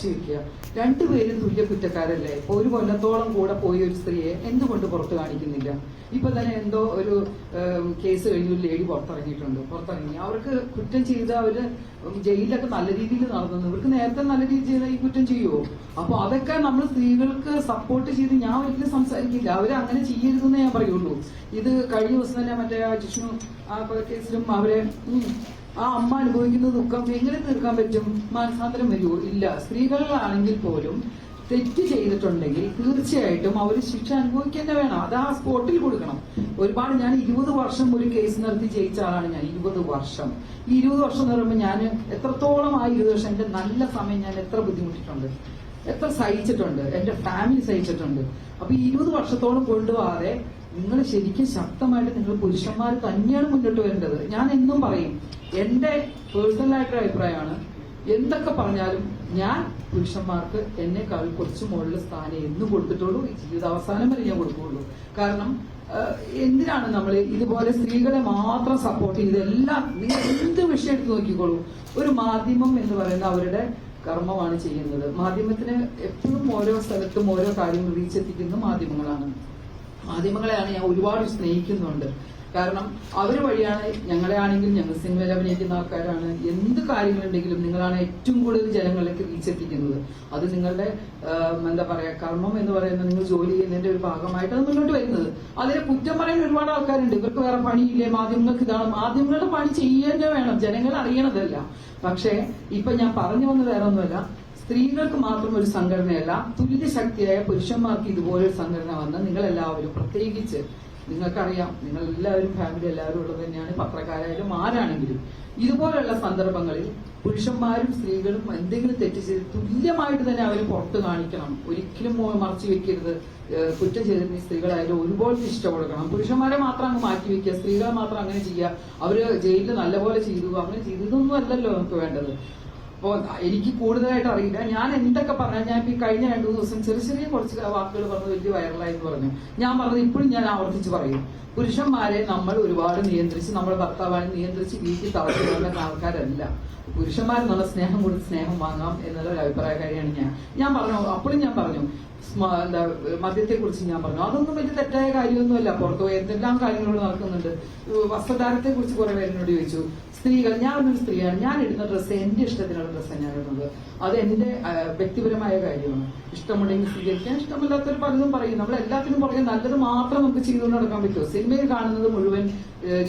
മറച്ചു വെക്കുക രണ്ടുപേരും തുല്യ കുറ്റക്കാരല്ലേ? ഇപ്പൊ ഒരു കൊല്ലത്തോളം കൂടെ പോയി ഒരു സ്ത്രീയെ എന്തുകൊണ്ട് പുറത്തു കാണിക്കുന്നില്ല? ഇപ്പൊ തന്നെ എന്തോ ഒരു കേസ് കഴിഞ്ഞ ഒരു ലേഡി പുറത്തിറങ്ങിയിട്ടുണ്ട്. പുറത്തിറങ്ങി. അവർക്ക് കുറ്റം ചെയ്ത് അവർ ജയിലിലൊക്കെ നല്ല രീതിയിൽ നടന്നു. ഇവർക്ക് നേരത്തെ നല്ല രീതിയിൽ ചെയ്ത ഈ കുറ്റം ചെയ്യുമോ അപ്പൊ അതൊക്കെ നമ്മൾ സ്ത്രീകൾക്ക് സപ്പോർട്ട് ചെയ്ത് ഞാൻ ഒരിക്കലും സംസാരിക്കില്ല. അവർ അങ്ങനെ ചെയ്യരുതെന്ന് ഞാൻ പറയുള്ളൂ. ഇത് കഴിഞ്ഞ ദിവസം തന്നെ മറ്റേ ജിഷ്ണു ആ കേസിലും അവരെ ആ അമ്മ അനുഭവിക്കുന്ന ദുഃഖം എങ്ങനെ തീർക്കാൻ പറ്റും? മാനസാന്തരം വരുമോ? ഇല്ല. സ്ത്രീകളിലാണെങ്കിൽ പോലും തെറ്റ് ചെയ്തിട്ടുണ്ടെങ്കിൽ തീർച്ചയായിട്ടും അവർ ശിക്ഷ അനുഭവിക്കേണ്ട വേണം. അത് ആ സ്പോട്ടിൽ കൊടുക്കണം. ഒരുപാട് ഞാൻ ഇരുപത് വർഷം ഒരു കേസ് നടത്തി ജയിച്ച ആളാണ് ഞാൻ. ഇരുപത് വർഷം. ഈ ഇരുപത് വർഷം എന്ന് പറയുമ്പോൾ ഞാൻ എത്രത്തോളം ആ ഇരുപത് വർഷം എന്റെ നല്ല സമയം ഞാൻ എത്ര ബുദ്ധിമുട്ടിട്ടുണ്ട്. എത്ര സഹിച്ചിട്ടുണ്ട്. എന്റെ ഫാമിലി സഹിച്ചിട്ടുണ്ട്. അപ്പൊ ഈ ഇരുപത് വർഷത്തോളം കൊണ്ടുപോകാതെ നിങ്ങൾ ശരിക്കും ശക്തമായിട്ട് നിങ്ങൾ പുരുഷന്മാർ തന്നെയാണ് മുന്നോട്ട് വരേണ്ടത്. ഞാൻ എന്നും പറയും എന്റെ പേഴ്സണലായിട്ടൊരു അഭിപ്രായമാണ് എന്തൊക്കെ പറഞ്ഞാലും ഞാൻ പുരുഷന്മാർക്ക് എന്നെ എന്നെക്കാൾ കുറച്ച് മുകളിൽ സ്ഥാനം എന്നും കൊടുത്തിട്ടുള്ളൂ. ജീവിതാവസാനം വരെ ഞാൻ കൊടുക്കുകയുള്ളൂ. കാരണം എന്തിനാണ് നമ്മൾ ഇതുപോലെ സ്ത്രീകളെ മാത്രം സപ്പോർട്ട് ചെയ്ത് എല്ലാം നിങ്ങൾ എന്ത് വിഷയം എടുത്ത് നോക്കിക്കോളൂ. ഒരു മാധ്യമം എന്ന് പറയുന്ന അവരുടെ കർമ്മമാണ് ചെയ്യുന്നത്. മാധ്യമത്തിന് എപ്പോഴും ഓരോ സ്ഥലത്തും ഓരോ കാര്യങ്ങൾ റീച്ച് എത്തിക്കുന്ന മാധ്യമങ്ങളാണ്. മാധ്യമങ്ങളെയാണ് ഞാൻ ഒരുപാട് സ്നേഹിക്കുന്നുണ്ട്. കാരണം അവർ വഴിയാണ് ഞങ്ങളെ ആണെങ്കിലും ഞങ്ങൾ സിനിമയിൽ അഭിനയിക്കുന്ന ആൾക്കാരാണ്. എന്ത് കാര്യങ്ങളുണ്ടെങ്കിലും നിങ്ങളാണ് ഏറ്റവും കൂടുതൽ ജനങ്ങളിലേക്ക് റീച്ച് എത്തിക്കുന്നത്. അത് നിങ്ങളുടെ എന്താ പറയാ കർമ്മം എന്ന് പറയുന്നത് നിങ്ങൾ ജോലി ചെയ്യുന്നതിന്റെ ഒരു ഭാഗമായിട്ടാണ് മുന്നോട്ട് വരുന്നത്. അതിനെ കുറ്റം പറയാൻ ഒരുപാട് ആൾക്കാരുണ്ട്. ഇവർക്ക് വേറെ പണിയില്ലേ? മാധ്യമങ്ങൾക്ക് ഇതാണ്. മാധ്യമങ്ങളുടെ പണി ചെയ്യേണ്ട വേണം. ജനങ്ങൾ അറിയണതല്ല. പക്ഷേ ഇപ്പൊ ഞാൻ പറഞ്ഞു വന്നത് വേറെ ഒന്നുമല്ല. സ്ത്രീകൾക്ക് മാത്രം ഒരു സംഘടനയല്ല തുല്യ ശക്തിയായ പുരുഷന്മാർക്ക് ഇതുപോലെ ഒരു സംഘടന വന്ന് നിങ്ങൾ എല്ലാവരും പ്രത്യേകിച്ച് നിങ്ങൾക്കറിയാം നിങ്ങൾ എല്ലാവരും ഫാമിലി എല്ലാവരും ഉള്ളത് തന്നെയാണ് പത്രക്കാരായാലും ആരാണെങ്കിലും. ഇതുപോലുള്ള സന്ദർഭങ്ങളിൽ പുരുഷന്മാരും സ്ത്രീകളും എന്തെങ്കിലും തെറ്റ് ചെയ്ത് തുല്യമായിട്ട് തന്നെ അവർ പുറത്ത് കാണിക്കണം. ഒരിക്കലും മറച്ചു വെക്കരുത്. കുറ്റം ചെയ്തിരുന്ന സ്ത്രീകളായാലും ഒരുപോലെ ഇഷ്ടം കൊടുക്കണം. പുരുഷന്മാരെ മാത്രം അങ്ങ് മാറ്റി വെക്കുക സ്ത്രീകളെ മാത്രം അങ്ങനെ ചെയ്യുക. അവർ ജയിലിൽ നല്ലപോലെ ചെയ്തു അങ്ങനെ ചെയ്തു ഇതൊന്നും അല്ലല്ലോ നമുക്ക് വേണ്ടത്. അപ്പോ എനിക്ക് കൂടുതലായിട്ട് അറിയില്ല. ഞാൻ എന്തൊക്കെ പറഞ്ഞാൽ ഞാൻ ഈ കഴിഞ്ഞ രണ്ടു ദിവസം ചെറിയ ചെറിയ കുറച്ച് വാക്കുകൾ പറഞ്ഞ് വലിയ വൈറലായി എന്ന് പറഞ്ഞു. ഞാൻ പറഞ്ഞത് ഇപ്പോഴും ഞാൻ ആവർത്തിച്ച് പറയും. പുരുഷന്മാരെ നമ്മൾ ഒരുപാട് നിയന്ത്രിച്ച് നമ്മുടെ ഭർത്താവാനെ നിയന്ത്രിച്ച് വീട്ടിൽ തളച്ചു ആൾക്കാരല്ല. പുരുഷന്മാർ നല്ല സ്നേഹം കൊടുത്ത് സ്നേഹം വാങ്ങാം എന്നുള്ള ഒരു അഭിപ്രായക്കാരിയാണ് ഞാൻ. ഞാൻ പറഞ്ഞു അപ്പോഴും ഞാൻ പറഞ്ഞു എന്താ മദ്യത്തെ കുറിച്ച് ഞാൻ പറഞ്ഞു. അതൊന്നും വലിയ തെറ്റായ കാര്യമൊന്നുമല്ല. പുറത്തു പോയി എന്തെല്ലാം കാര്യങ്ങൾ നടക്കുന്നുണ്ട്. വസ്ത്രധാരത്തെ കുറിച്ച് കുറെ പേരിനോട് ചോദിച്ചു. സ്ത്രീകൾ ഞാൻ ഒരു സ്ത്രീയാണ്. ഞാൻ ഇടുന്ന ഡ്രസ്സ് എന്റെ ഇഷ്ടത്തിനുള്ള ഡ്രസ്സാണ് ഞാൻ ഇടുന്നത്. അത് എന്റെ വ്യക്തിപരമായ കാര്യമാണ്. ഇഷ്ടമുണ്ടെങ്കിൽ സ്വീകരിക്കാൻ ഇഷ്ടമില്ലാത്തവർ പലതും പറയും. നമ്മൾ എല്ലാത്തിനും പുറകെ നല്ലത് മാത്രം നമുക്ക് ചെയ്തുകൊണ്ട് നടക്കാൻ പറ്റുമോ? സിനിമയിൽ കാണുന്നത് മുഴുവൻ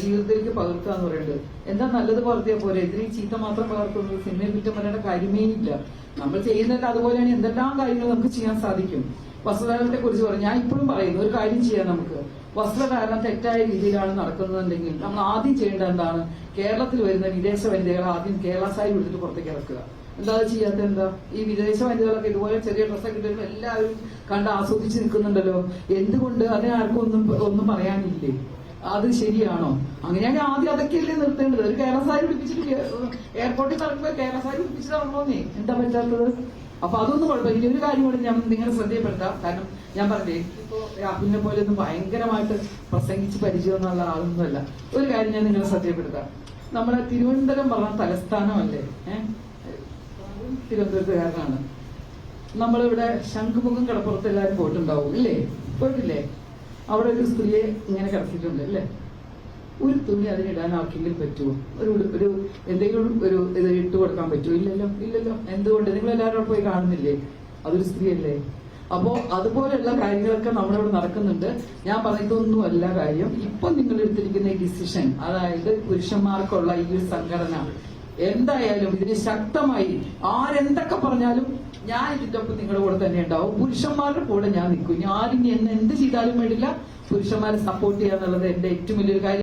ജീവിതത്തിലേക്ക് പകർത്തുക എന്ന് പറയുന്നത്. എന്താ നല്ലത് പകർത്തിയാൽ പോലെ എതിരെ ചീത്ത മാത്രം പകർത്തുന്നത്. സിനിമയെ കുറ്റം പറയേണ്ട കാര്യമേ ഇല്ല നമ്മൾ ചെയ്യുന്നത് അതുപോലെയാണ് എന്തെല്ലാം കാര്യങ്ങൾ നമുക്ക് ചെയ്യാൻ സാധിക്കും. വസ്ത്രധാരണത്തെ കുറിച്ച് പറഞ്ഞു ഞാൻ ഇപ്പോഴും പറയുന്നു ഒരു കാര്യം ചെയ്യാം നമുക്ക്. വസ്ത്രധാരണം തെറ്റായ രീതിയിലാണ് നടക്കുന്നതെങ്കിൽ നമ്മൾ ആദ്യം ചെയ്യേണ്ടത് എന്താണ്? കേരളത്തിൽ വരുന്ന വിദേശ വനിതകൾ ആദ്യം കേരള സാരി എടുത്തിട്ട് പുറത്തേക്ക് ഇറക്കുക. എന്താ ചെയ്യാത്ത എന്താ? ഈ വിദേശ വനിതകളൊക്കെ ഇതുപോലെ ചെറിയ ഡ്രസ്സൊക്കെ ഇട്ടിട്ട് എല്ലാവരും കണ്ട് ആസ്വദിച്ച് നിൽക്കുന്നുണ്ടല്ലോ. എന്തുകൊണ്ട് അതിനാർക്കും ഒന്നും ഒന്നും പറയാനില്ലേ? അത് ശരിയാണോ? അങ്ങനെയാണെങ്കിൽ ആദ്യം അതൊക്കെയല്ലേ നിർത്തേണ്ടത്? ഒരു കേരള സാരി പിടിപ്പിച്ചിട്ട് എയർപോർട്ടിൽ നടക്കുമ്പോൾ കേരള സാരി പിടിപ്പിച്ചിട്ട് ഇറങ്ങണമെന്നേ എന്താ പറ്റാത്തത്? അപ്പൊ അതൊന്നും കുഴപ്പമില്ല. ഇനി ഒരു കാര്യം കൂടി ഞാൻ നിങ്ങളെ ശ്രദ്ധയപ്പെടുത്താം കാരണം ഞാൻ പറഞ്ഞേ ഇപ്പോ രാഹുലിനെ പോലെ ഒന്നും ഭയങ്കരമായിട്ട് പ്രസംഗിച്ച് പരിചയമൊന്നുള്ള ആളൊന്നുമല്ല. ഒരു കാര്യം ഞാൻ നിങ്ങളെ ശ്രദ്ധയപ്പെടുത്താം നമ്മുടെ തിരുവനന്തപുരം പറഞ്ഞ തലസ്ഥാനമല്ലേ ഏഹ് തിരുവനന്തപുരത്തുകാരനാണ്. നമ്മളിവിടെ ശംഖുമുഖം കടപ്പുറത്ത് എല്ലാവരും പോയിട്ടുണ്ടാവും ഇല്ലേ? പോയിട്ടില്ലേ? അവിടെ ഒരു സ്ത്രീയെ ഇങ്ങനെ കിടത്തിയിട്ടുണ്ട് അല്ലേ? ഒരു തുണി അതിനിടാൻ ആർക്കെങ്കിലും പറ്റുമോ? ഒരു ഒരു എന്തെങ്കിലും ഒരു ഇത് ഇട്ട് കൊടുക്കാൻ പറ്റുമോ? ഇല്ലല്ലോ ഇല്ലല്ലോ. എന്തുകൊണ്ട്? നിങ്ങൾ എല്ലാവരും പോയി കാണുന്നില്ലേ? അതൊരു സ്ത്രീയല്ലേ? അപ്പോ അതുപോലെയുള്ള കാര്യങ്ങളൊക്കെ നമ്മളിവിടെ നടക്കുന്നുണ്ട്. ഞാൻ പറയുന്നതൊന്നും അല്ല കാര്യം. ഇപ്പൊ നിങ്ങൾ എടുത്തിരിക്കുന്ന ഈ ഡിസിഷൻ അതായത് പുരുഷന്മാർക്കുള്ള ഈ ഒരു സംഘടന എന്തായാലും ഇതിന് ശക്തമായി ആരെന്തൊക്കെ പറഞ്ഞാലും ഞാൻ ഇതിന്റെ ഒപ്പം നിങ്ങളുടെ കൂടെ തന്നെ ഉണ്ടാവും. പുരുഷന്മാരുടെ കൂടെ ഞാൻ നിൽക്കും. ഞാൻ ഇനി എന്ത് ചെയ്താലും വേണ്ടില്ല പുരുഷന്മാരെ സപ്പോർട്ട് ചെയ്യുക എന്നുള്ളത് എന്റെ ഏറ്റവും വലിയൊരു കാര്യം.